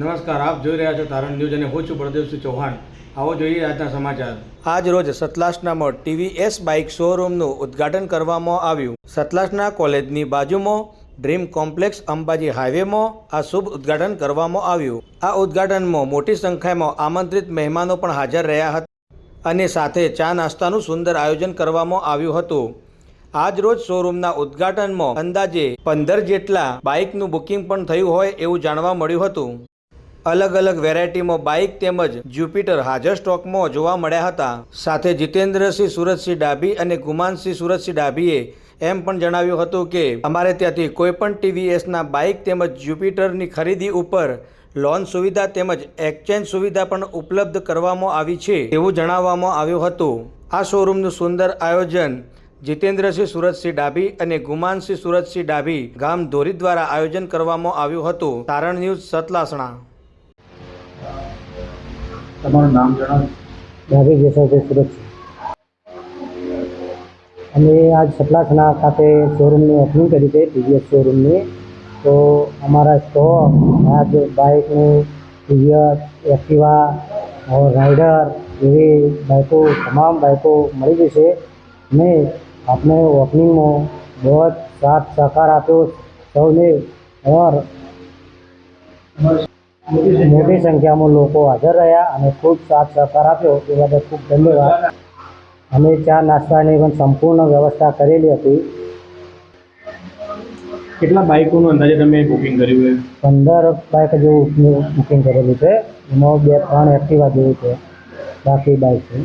નમસ્કાર, આપ જોઈ રહ્યા છો તારણ ન્યૂઝ અને હું છું બળદેવસિંહ ચૌહાણ. આવો જોઈએ આજના સમાચાર. આજ રોજ સતલાસનામાં ટીવીએસ બાઇક શોરૂમનું ઉદ્ઘાટન કરવામાં આવ્યું. સતલાસના કોલેજની બાજુમાં ડ્રીમ કોમ્પ્લેક્સ અંબાજી હાઈવેમાં આ શુભ ઉદ્ઘાટન કરવામાં આવ્યું. આ ઉદ્ઘાટનમાં મોટી સંખ્યામાં આમંત્રિત મહેમાનો પણ હાજર રહ્યા હતા અને સાથે ચા નાસ્તાનું સુંદર આયોજન કરવામાં આવ્યું હતું. આજ રોજ શોરૂમના ઉદ્ઘાટનમાં અંદાજે પંદર જેટલા બાઇકનું બુકિંગ પણ થયું હોય એવું જાણવા મળ્યું હતું. અલગ અલગ વેરાયટીમાં બાઇક તેમજ જ્યુપિટર હાજર સ્ટોકમાં જોવા મળ્યા હતા. સાથે જીતેન્દ્રસિંહ સુરતસિંહ ડાભી અને ગુમાનસિંહ સુરતસિંહ ડાભીએ એમ પણ જણાવ્યું હતું કે, અમારે ત્યાંથી કોઈપણ ટીવીએસના બાઇક તેમજ જ્યુપિટરની ખરીદી ઉપર લોન સુવિધા તેમજ એક્સચેન્જ સુવિધા પણ ઉપલબ્ધ કરવામાં આવી છે, એવું જણાવવામાં આવ્યું હતું. આ શોરૂમનું સુંદર આયોજન જીતેન્દ્રસિંહ સુરતસિંહ ડાભી અને ગુમાનસિંહ સુરતસિંહ ડાભી ગામ ધોરી દ્વારા આયોજન કરવામાં આવ્યું હતું. તારણ ન્યૂઝ સતલાસણા તમારું નામ જણાવો. ડાભી જેસલભાઈ સુરત અમે આજ સતલાસણા ખાતે શોરૂમની ઓપનિંગ કરી છે ટીવીએસ શોરૂમની તો અમારા સ્ટોક આજ બાઇકની ટીવીએસ એક્ટિવા રાઇડર એવી બાઇકો તમામ બાઇકો મળી જશે. ને આપણે ઓપનિંગમાં બહુ જ સાથ સહકાર આપ્યો સૌને. ઓર મોટી સંખ્યામાં લોકો હાજર રહ્યા અને ખૂબ સાથ સહકાર આપ્યો એ બદલ ખૂબ ધન્યવાદ. અમે ચા નાસ્તાની પણ સંપૂર્ણ વ્યવસ્થા કરેલી હતી. કેટલા બાઇકોનું અંદાજે તમે બુકિંગ કર્યું છે? પંદર બાઇક જેવું બુકિંગ કરેલું છે. એમાં બે ત્રણ એક્ટિવા જેવું છે. બાકી બાઇક છે.